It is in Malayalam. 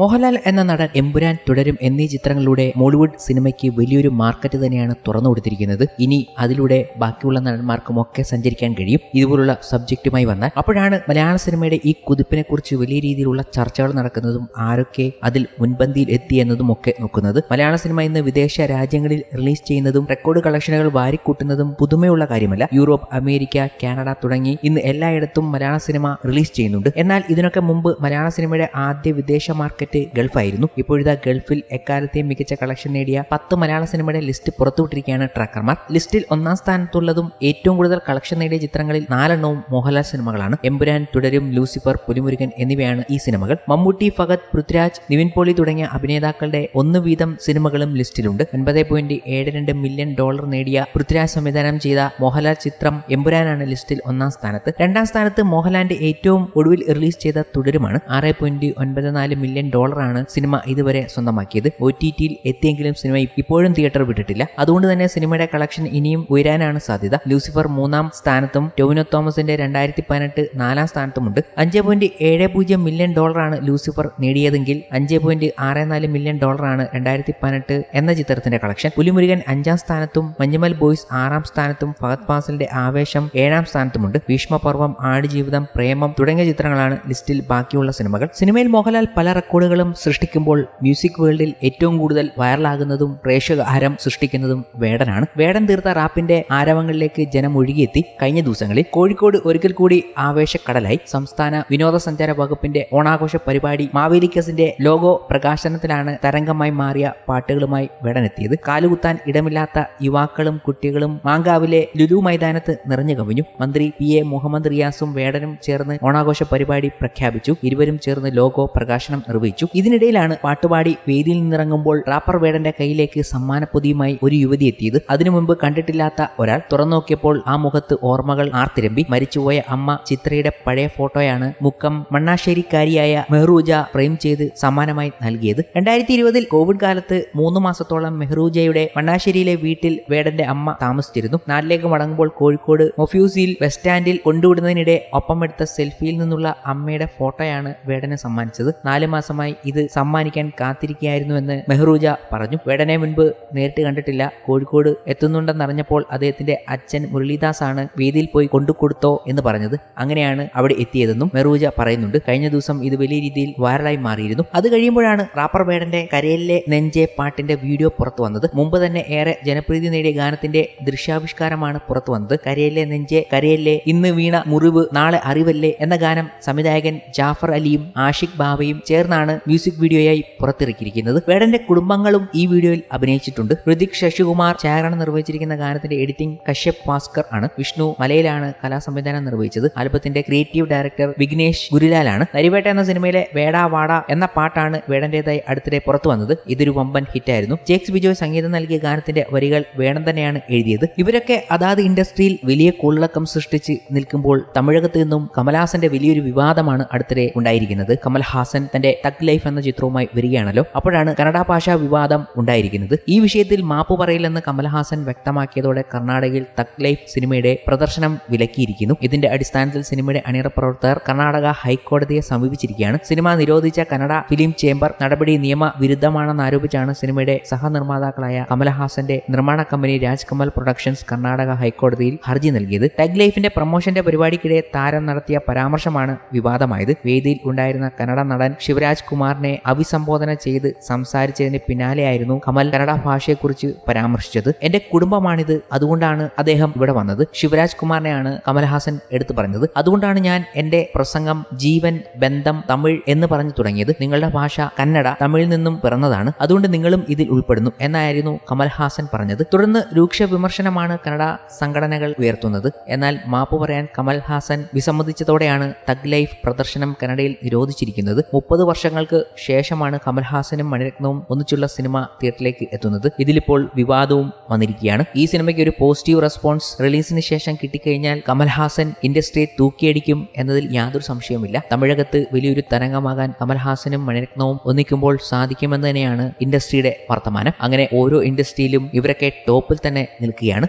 മോഹൻലാൽ എന്ന നടൻ എമ്പുരാൻ തുടരും എന്നീ ചിത്രങ്ങളിലൂടെ മോളിവുഡ് സിനിമയ്ക്ക് വലിയൊരു മാർക്കറ്റ് തന്നെയാണ് തുറന്നു കൊടുത്തിരിക്കുന്നത്. ഇനി അതിലൂടെ ബാക്കിയുള്ള നടന്മാർക്കും ഒക്കെ സഞ്ചരിക്കാൻ കഴിയും. ഇതുപോലുള്ള സബ്ജക്റ്റുമായി വന്നാൽ അപ്പോഴാണ് മലയാള സിനിമയുടെ ഈ കുതിപ്പിനെ കുറിച്ച് വലിയ രീതിയിലുള്ള ചർച്ചകൾ നടക്കുന്നതും ആരൊക്കെ അതിൽ മുൻപന്തിയിൽ എത്തി എന്നതും ഒക്കെ നോക്കുന്നത്. മലയാള സിനിമ ഇന്ന് വിദേശ രാജ്യങ്ങളിൽ റിലീസ് ചെയ്യുന്നതും റെക്കോർഡ് കളക്ഷനുകൾ വാരിക്കൂട്ടുന്നതും പുതുമയുള്ള കാര്യമല്ല. യൂറോപ്പ് അമേരിക്ക കാനഡ തുടങ്ങി ഇന്ന് എല്ലായിടത്തും മലയാള സിനിമ റിലീസ് ചെയ്യുന്നുണ്ട്. എന്നാൽ ഇതിനൊക്കെ മുമ്പ് മലയാള സിനിമയുടെ ആദ്യ വിദേശ മാർക്കറ്റ് ഗൾഫായിരുന്നു. ഇപ്പോഴിതാ ഗൾഫിൽ എക്കാലത്തെയും മികച്ച കളക്ഷൻ നേടിയ പത്ത് മലയാള സിനിമയുടെ ലിസ്റ്റ് പുറത്തുവിട്ടിരിക്കുകയാണ് ട്രാക്കർമാർ. ലിസ്റ്റിൽ ഒന്നാം സ്ഥാനത്തുള്ളതും ഏറ്റവും കൂടുതൽ കളക്ഷൻ നേടിയ ചിത്രങ്ങളിൽ നാലെണ്ണവും മോഹൻലാൽ സിനിമകളാണ്. എമ്പുരാൻ തുടരും ലൂസിഫർ പുലിമുരുകൻ എന്നിവയാണ് ഈ സിനിമകൾ. മമ്മൂട്ടി ഫഗത് പൃഥ്വിരാജ് നിവിൻ പോളി തുടങ്ങിയ അഭിനേതാക്കളുടെ ഒന്ന് വീതം സിനിമകളും ലിസ്റ്റിലുണ്ട്. ഒൻപത് പോയിന്റ് ഏഴ് രണ്ട് മില്യൺ ഡോളർ നേടിയ പൃഥ്വിരാജ് സംവിധാനം ചെയ്ത മോഹൻലാൽ ചിത്രം എമ്പുരാനാണ് ലിസ്റ്റിൽ ഒന്നാം സ്ഥാനത്ത്. രണ്ടാം സ്ഥാനത്ത് മോഹൻലാലിന്റെ ഏറ്റവും ഒടുവിൽ റിലീസ് ചെയ്ത തുടരുമാണ്. ആറ് പോയിന്റ് ഒൻപത് നാല് മില്യൺ ഡോളറാണ് സിനിമ ഇതുവരെ സ്വന്തമാക്കിയത്. ഒ ടി ടിയിൽ എത്തിയെങ്കിലും സിനിമ ഇപ്പോഴും തിയേറ്റർ വിട്ടിട്ടില്ല. അതുകൊണ്ട് തന്നെ സിനിമയുടെ കളക്ഷൻ ഇനിയും ഉയരാനാണ് സാധ്യത. ലൂസിഫർ മൂന്നാം സ്ഥാനത്തും ടോവിനോ തോമസിന്റെ രണ്ടായിരത്തി പതിനെട്ട് നാലാം സ്ഥാനത്തുമുണ്ട്. അഞ്ച് പോയിന്റ് ഏഴ് പൂജ്യം മില്യൺ ഡോളറാണ് ലൂസിഫർ നേടിയതെങ്കിൽ അഞ്ച് പോയിന്റ് ആറ് നാല് മില്യൺ ഡോളറാണ് രണ്ടായിരത്തി പതിനെട്ട് എന്ന ചിത്രത്തിന്റെ കളക്ഷൻ പുലിമുരുകൻ അഞ്ചാം സ്ഥാനത്തും മഞ്ഞുമൽ ബോയ്സ് ആറാം സ്ഥാനത്തും ഫഹദ് ഫാസിലിന്റെ ആവേശം ഏഴാം സ്ഥാനത്തുമുണ്ട്. ഭീഷ്മപർവം ആടുജീവിതം പ്രേമം തുടങ്ങിയ ചിത്രങ്ങളാണ് ലിസ്റ്റിൽ ബാക്കിയുള്ള സിനിമകൾ സിനിമയിൽ മോഹൻലാൽ പല റെക്കോർഡുകളും സൃഷ്ടിക്കുമ്പോൾ മ്യൂസിക് വേൾഡിൽ ഏറ്റവും കൂടുതൽ വൈറലാകുന്നതും പ്രേക്ഷക ഹരം സൃഷ്ടിക്കുന്നതും വേടനാണ്. വേടൻ തീർത്ത റാപ്പിന്റെ ആരവങ്ങളിലേക്ക് ജനം ഒഴുകിയെത്തി. കഴിഞ്ഞ ദിവസങ്ങളിൽ കോഴിക്കോട് ഒരിക്കൽ കൂടി ആവേശക്കടലായി. സംസ്ഥാന വിനോദസഞ്ചാര വകുപ്പിന്റെ ഓണാഘോഷ പരിപാടി മാവേലിക്കസിന്റെ ലോഗോ പ്രകാശനത്തിലാണ് തരംഗമായി മാറിയ പാട്ടുകളുമായി വേടനെത്തിയത്. കാലുകുത്താൻ ഇടമില്ലാത്ത യുവാക്കളും കുട്ടികളും മാങ്കാവിലെ ലുലു മൈതാനത്ത് നിറഞ്ഞു കവിഞ്ഞു. മന്ത്രി പി എ മുഹമ്മദ് റിയാസും വേടനും ചേർന്ന് ഓണാഘോഷ പരിപാടി പ്രഖ്യാപിച്ചു. ഇരുവരും ചേർന്ന് ലോഗോ പ്രകാശനം നിർവഹിച്ചു. ഇതിനിടയിലാണ് പാട്ടുപാടി വേദിയിൽ നിന്നിറങ്ങുമ്പോൾ റാപ്പർ വേടന്റെ കയ്യിലേക്ക് സമ്മാനപ്പൊതിയുമായി ഒരു യുവതി എത്തിയത്. അതിനു മുമ്പ് കണ്ടിട്ടില്ലാത്ത ഒരാൾ തുറന്നോക്കിയപ്പോൾ ആ മുഖത്ത് ഓർമ്മകൾ ആർത്തിരമ്പി. മരിച്ചുപോയ അമ്മ ചിത്രയുടെ പഴയ ഫോട്ടോയാണ് മുക്കം മണ്ണാശ്ശേരിക്കാരിയായ മെഹ്റൂജ ഫ്രെയിം ചെയ്ത് സമ്മാനമായി നൽകിയത്. രണ്ടായിരത്തി ഇരുപതിൽ കോവിഡ് കാലത്ത് മൂന്ന് മാസത്തോളം മെഹ്റൂജയുടെ മണ്ണാശ്ശേരിയിലെ വീട്ടിൽ വേടന്റെ അമ്മ താമസിച്ചിരുന്നു. നാട്ടിലേക്ക് മടങ്ങുമ്പോൾ കോഴിക്കോട് മൊഫ്യൂസിൽ ബസ് സ്റ്റാൻഡിൽ കൊണ്ടുവിടുന്നതിനിടെ ഒപ്പമെടുത്ത സെൽഫിയിൽ നിന്നുള്ള അമ്മയുടെ ഫോട്ടോയാണ് വേടനെ സമ്മാനിച്ചത്. നാല് മാസമായി ഇത് സമ്മാനിക്കാൻ കാത്തിരിക്കുകയായിരുന്നുവെന്ന് മെഹ്റൂജ പറഞ്ഞു. വേടനെ മുൻപ് നേരിട്ട് കണ്ടിട്ടില്ല. കോഴിക്കോട് എത്തുന്നുണ്ടെന്നറിഞ്ഞപ്പോൾ അദ്ദേഹത്തിന്റെ അച്ഛൻ മുരളീദാസ് ആണ് വേദിയിൽ പോയി കൊണ്ടുകൊടുത്തോ എന്ന് പറഞ്ഞത്. അങ്ങനെയാണ് അവിടെ എത്തിയതെന്നും മെഹ്റൂജ പറയുന്നുണ്ട്. കഴിഞ്ഞ ദിവസം ഇത് വലിയ രീതിയിൽ വൈറലായി മാറിയിരുന്നു. അത് കഴിയുമ്പോഴാണ് റാപ്പർ വേടന്റെ കരയിലെ നെഞ്ചെ പാട്ടിന്റെ വീഡിയോ പുറത്തു വന്നത്. മുമ്പ് തന്നെ ഏറെ ജനപ്രീതി നേടിയ ഗാനത്തിന്റെ ദൃശ്യാവിഷ്കാരമാണ് പുറത്തു വന്നത്. കരയിലെ നെഞ്ചെ കരയിലെ ഇന്ന് വീണ മുറിവ് നാളെ അറിവല്ലേ എന്ന ഗാനം സംവിധായകൻ ജാഫർ അലിയും ആഷിഖ് ബാബയും ചേർന്നാണ് മ്യൂസിക് വീഡിയോയായി പുറത്തിറക്കിയിരിക്കുന്നത്. വേടന്റെ കുടുംബങ്ങളും ഈ വീഡിയോയിൽ അഭിനയിച്ചിട്ടുണ്ട്. ഹൃതിക് ശശികുമാർ ഛായാഗ്രഹണം നിർവഹിച്ചിരിക്കുന്ന ഗാനത്തിന്റെ എഡിറ്റിംഗ് കശ്യപ് ഭാസ്കർ ആണ്. വിഷ്ണു മലയിലാണ് കലാസംവിധാനം നിർവഹിച്ചത്. ആൽബത്തിന്റെ ക്രിയേറ്റീവ് ഡയറക്ടർ വിഘ്നേഷ് ഗുരുലാലാണ് നരിവേട്ട എന്ന സിനിമയിലെ വേടാ വാട എന്ന പാട്ടാണ് വേടന്റേതായി അടുത്തിടെ പുറത്തു വന്നത്. ഇതൊരു വമ്പൻ ഹിറ്റായിരുന്നു ജേക്സ് ബിജോയ് സംഗീതം നൽകിയ ഗാനത്തിന്റെ വരികൾ വേണം തന്നെയാണ് എഴുതിയത്. ഇവരൊക്കെ അതാത് ഇൻഡസ്ട്രിയിൽ വലിയ കുള്ളക്കം സൃഷ്ടിച്ച് നിൽക്കുമ്പോൾ തമിഴകത്ത് നിന്നും കമൽഹാസന്റെ വലിയൊരു വിവാദമാണ് അടുത്തിടെ ഉണ്ടായിരിക്കുന്നത്. കമൽഹാസൻ തന്റെ തഗ് ലൈഫ് എന്ന ചിത്രവുമായി വരികയാണല്ലോ. അപ്പോഴാണ് കന്നഡ ഭാഷാ വിവാദം ഉണ്ടായിരിക്കുന്നത്. ഈ വിഷയത്തിൽ മാപ്പ് പറയില്ലെന്ന് കമൽഹാസൻ വ്യക്തമാക്കിയതോടെ കർണാടകയിൽ തക് ലൈഫ് സിനിമയുടെ പ്രദർശനം വിലക്കിയിരിക്കുന്നു. ഇതിന്റെ അടിസ്ഥാനത്തിൽ സിനിമയുടെ അണിയറ പ്രവർത്തകർ കർണാടക ഹൈക്കോടതിയെ സമീപിച്ചിരിക്കുകയാണ്. സിനിമ നിരോധിച്ച കന്നഡ ഫിലിം ചേംബർ നടപടി നിയമ വിരുദ്ധമാണെന്ന് ആരോപിച്ചാണ് സിനിമയുടെ സഹനിർമ്മാതാക്കളായ കമൽഹാസന്റെ നിർമ്മാണ കമ്പനി രാജ്കമൽ പ്രൊഡക്ഷൻസ് കർണാടക ഹൈക്കോടതിയിൽ ഹർജി നൽകിയത്. ടഗ് ലൈഫിന്റെ പ്രൊമോഷന്റെ പരിപാടിക്കിടെ താരം നടത്തിയ പരാമർശമാണ് വിവാദമായത്. വേദിയിൽ ഉണ്ടായിരുന്ന കന്നഡ നടൻ ശിവരാജ് കുമാറിനെ അഭിസംബോധന ചെയ്ത് സംസാരിച്ചതിന് പിന്നാലെയായിരുന്നു കമൽ കന്നഡ ഭാഷയെക്കുറിച്ച് പരാമർശിച്ചത്. എന്റെ കുടുംബമാണിത്. അതുകൊണ്ടാണ് അദ്ദേഹം ഇവിടെ വന്നത്. ശിവരാജ് കുമാറിനെയാണ് കമൽഹാസൻ എടുത്തു പറഞ്ഞത്. അതുകൊണ്ടാണ് ഞാൻ എന്റെ പ്രസംഗം ജീവൻ ബന്ധം തമിഴ് എന്ന് പറഞ്ഞു തുടങ്ങിയത്. നിങ്ങളുടെ ഭാഷ കന്നഡ തമിഴിൽ നിന്നും പിറന്നതാണ്. അതുകൊണ്ട് നിങ്ങളും ഇതിൽ ഉൾപ്പെടുന്നു എന്നായിരുന്നു കമൽഹാസൻ പറഞ്ഞത്. തുടർന്ന് രൂക്ഷ വിമർശനമാണ് കന്നഡ സംഘടനകൾ ഉയർത്തുന്നത്. എന്നാൽ മാപ്പ് പറയാൻ കമൽഹാസൻ വിസമ്മതിച്ചതോടെയാണ് തഗ് ലൈഫ് പ്രദർശനം കന്നഡയിൽ നിരോധിച്ചിരിക്കുന്നത്. മുപ്പത് വർഷങ്ങൾക്ക് ശേഷമാണ് കമൽഹാസനും മണിരത്നവും ഒന്നിച്ചുള്ള സിനിമ തിയേറ്ററിലേക്ക് എത്തുന്നത്. ഇതിലിപ്പോൾ വിവാദവും വന്നിരിക്കുകയാണ്. ഈ സിനിമയ്ക്ക് ഒരു പോസിറ്റീവ് റെസ്പോൺസ് റിലീസിന് ശേഷം കിട്ടിക്കഴിഞ്ഞാൽ കമൽഹാസൻ ഇൻഡസ്ട്രിയെ തൂക്കിയടിക്കും എന്നതിൽ യാതൊരു സംശയവുമില്ല. തമിഴകത്ത് വലിയൊരു തരംഗമാകാൻ കമൽഹാസനും മണിരത്നവും ഒന്നിക്കുമ്പോൾ സാധിക്കുമെന്ന് തന്നെയാണ് ഇൻഡസ്ട്രിയുടെ വർത്തമാനം. അങ്ങനെ ഓരോ ഇൻഡസ്ട്രിയിലും ഇവരൊക്കെ ടോപ്പിൽ തന്നെ നിൽക്കുകയാണ്.